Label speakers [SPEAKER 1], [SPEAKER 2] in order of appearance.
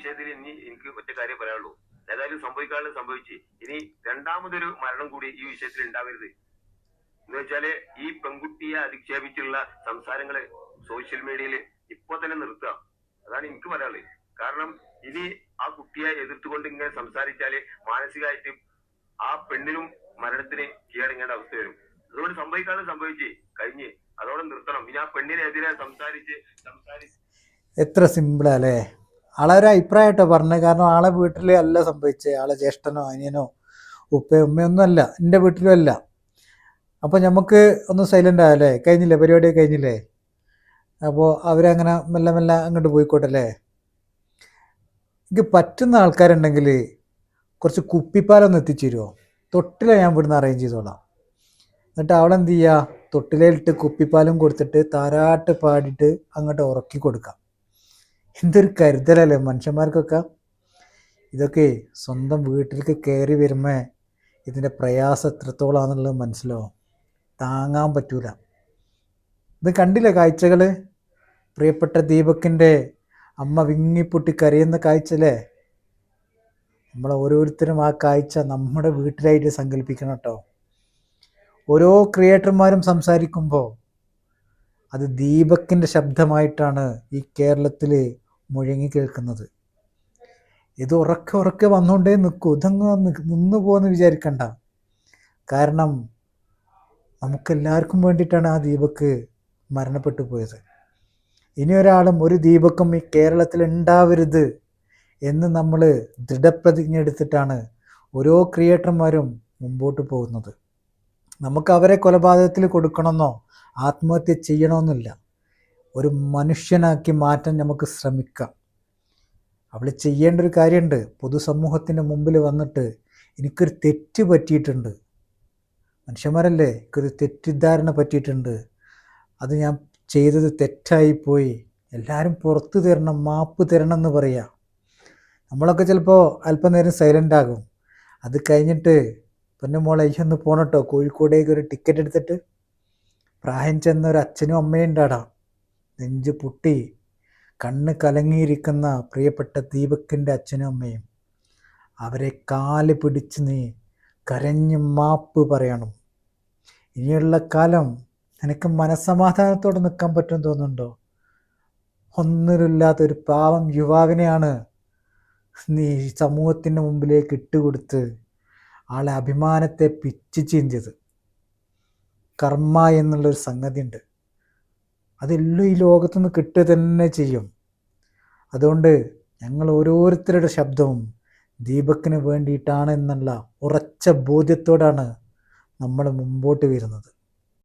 [SPEAKER 1] വിഷയത്തിൽ ഇനി എനിക്ക് ഒറ്റ കാര്യം പറയാനുള്ളൂ. ഏതായാലും സംഭവിക്കാനുള്ള സംഭവിച്ച്. ഇനി രണ്ടാമതൊരു മരണം കൂടി ഈ വിഷയത്തിൽ ഉണ്ടാവരുത്. എന്ന് വെച്ചാൽ ഈ പെൺകുട്ടിയെ അധിക്ഷേപിച്ചുള്ള സംസാരങ്ങൾ സോഷ്യൽ മീഡിയയിൽ ഇപ്പൊ തന്നെ നിർത്തുക. അതാണ് എനിക്ക് പറയാനുള്ളത്. കാരണം ഇനി ആ കുട്ടിയെ എതിർത്തുകൊണ്ട് ഇങ്ങനെ സംസാരിച്ചാൽ മാനസികമായിട്ട് ആ പെണ്ണിനും മരണത്തിന് കീഴടങ്ങേണ്ട അവസ്ഥ വരും. അതുകൊണ്ട് സംഭവിക്കാതെ സംഭവിച്ച് കഴിഞ്ഞ് അതോടെ നിർത്തണം. ഇനി ആ പെണ്ണിനെതിരെ സംസാരിച്ച് സംസാരിച്ച്
[SPEAKER 2] എത്ര സിമ്പിളാ അല്ലേ ആളെ ഒരു അഭിപ്രായമായിട്ടോ പറഞ്ഞത്. കാരണം ആളെ വീട്ടിൽ അല്ല സംഭവിച്ചത്. ആളെ ജ്യേഷ്ഠനോ അനിയനോ ഉപ്പയോ ഉമ്മയൊന്നും അല്ല എന്റെ വീട്ടിലും അല്ല. അപ്പോൾ നമുക്ക് ഒന്ന് സൈലന്റ് ആയല്ലേ കഴിഞ്ഞില്ലേ? പരിപാടി കഴിഞ്ഞില്ലേ? അപ്പോൾ അവരങ്ങനെ മെല്ലെ മെല്ലെ അങ്ങോട്ട് പോയിക്കോട്ടെ അല്ലേ എനിക്ക് പറ്റുന്ന ആൾക്കാരുണ്ടെങ്കിൽ കുറച്ച് കുപ്പിപ്പാലൊന്ന് എത്തിച്ചു തരുമോ തൊട്ടില ഞാൻ ഇവിടുന്ന് അറേഞ്ച് ചെയ്തോളാം. എന്നിട്ട് അവളെന്ത് ചെയ്യുക തൊട്ടിലയിലിട്ട് കുപ്പിപ്പാലും കൊടുത്തിട്ട് താരാട്ട് പാടിയിട്ട് അങ്ങോട്ട് ഉറക്കി കൊടുക്കാം. എന്തൊരു കരുതലല്ലേ മനുഷ്യന്മാർക്കൊക്കെ? ഇതൊക്കെ സ്വന്തം വീട്ടിലേക്ക് കയറി വരുമ്പോൾ ഇതിന്റെ പ്രയാസം എത്രത്തോളാണെന്നുള്ളത് മനസ്സിലാവും താങ്ങാൻ പറ്റൂല. ഇത് കണ്ടില്ലേ കാഴ്ചകൾ പ്രിയപ്പെട്ട ദീപക്കിന്റെ അമ്മ വിങ്ങിപ്പൊട്ടി കരയുന്ന കാഴ്ചല്ലേ? നമ്മൾ ഓരോരുത്തരും ആ കാഴ്ച നമ്മുടെ വീട്ടിലായിട്ട് സങ്കല്പിക്കണം കേട്ടോ. ഓരോ ക്രിയേറ്റർമാരും സംസാരിക്കുമ്പോൾ അത് ദീപക്കിന്റെ ശബ്ദമായിട്ടാണ് ഈ കേരളത്തിൽ മുഴങ്ങി കേൾക്കുന്നത്. ഇത് ഉറക്കെ ഉറക്കെ വന്നുകൊണ്ടേ നിൽക്കൂ ഇതങ്ങ് നിന്നു പോകുമെന്ന് വിചാരിക്കണ്ട. കാരണം നമുക്കെല്ലാവർക്കും വേണ്ടിയിട്ടാണ് ആ ദീപക്ക് മരണപ്പെട്ടു പോയത്. ഇനി ഒരാളും ഒരു ദീപക്കും ഈ കേരളത്തിൽ ഉണ്ടാവരുത് എന്ന് നമ്മൾ ദൃഢപ്രതിജ്ഞ എടുത്തിട്ടാണ് ഓരോ ക്രിയേറ്റർമാരും മുമ്പോട്ട് പോകുന്നത്. നമുക്ക് അവരെ കൊലപാതകത്തിൽ കൊടുക്കണമെന്നോ ആത്മഹത്യ ചെയ്യണമെന്നില്ല. ഒരു മനുഷ്യനാക്കി മാറ്റാൻ നമുക്ക് ശ്രമിക്കാം. അവൾ ചെയ്യേണ്ട ഒരു കാര്യമുണ്ട്. പൊതുസമൂഹത്തിന്റെ മുമ്പിൽ വന്നിട്ട് എനിക്കൊരു തെറ്റ് പറ്റിയിട്ടുണ്ട്. മനുഷ്യന്മാരല്ലേ? എനിക്കൊരു തെറ്റിദ്ധാരണ പറ്റിയിട്ടുണ്ട്. അത് ഞാൻ ചെയ്തത് തെറ്റായിപ്പോയി. എല്ലാവരും പുറത്തു തരണം മാപ്പ് തരണം എന്ന് പറയാം. നമ്മളൊക്കെ ചിലപ്പോൾ അല്പനേരം സൈലന്റ് ആകും. അത് കഴിഞ്ഞിട്ട് പിന്നെ മോളെ ഒന്ന് പോണട്ടോ. കോഴിക്കോടേക്ക് ഒരു ടിക്കറ്റ് എടുത്തിട്ട് പ്രായം ചെന്ന ഒരു അച്ഛനും അമ്മയും ഉണ്ടാടാ. നെഞ്ച് പൊട്ടി കണ്ണ് കലങ്ങിയിരിക്കുന്ന പ്രിയപ്പെട്ട ദീപക്കിന്റെ അച്ഛനും അമ്മയും. അവരെ കാൽ പിടിച്ച് നീ കരഞ്ഞ് മാപ്പ് പറയണം. ഇനിയുള്ള കാലം നിനക്ക് മനസ്സമാധാനത്തോടെ നിൽക്കാൻ പറ്റും തോന്നുന്നുണ്ടോ? ഒന്നിലില്ലാത്തൊരു പാവം യുവാവിനെയാണ് നീ സമൂഹത്തിന്റെ മുമ്പിലേക്ക് ഇട്ടുകൊടുത്ത് ആളെ അഭിമാനത്തെ പിച്ച് ചീന്തിയത്. കർമ്മ എന്നുള്ളൊരു സംഗതി ഉണ്ട് അതെല്ലാം ഈ ലോകത്തുനിന്ന് കിട്ടുക തന്നെ ചെയ്യും. അതുകൊണ്ട് ഞങ്ങൾ ഓരോരുത്തരുടെ ശബ്ദവും ദീപക്കിന് വേണ്ടിയിട്ടാണ് എന്നുള്ള ഉറച്ച ബോധ്യത്തോടാണ് നമ്മൾ മുമ്പോട്ട് വരുന്നത്.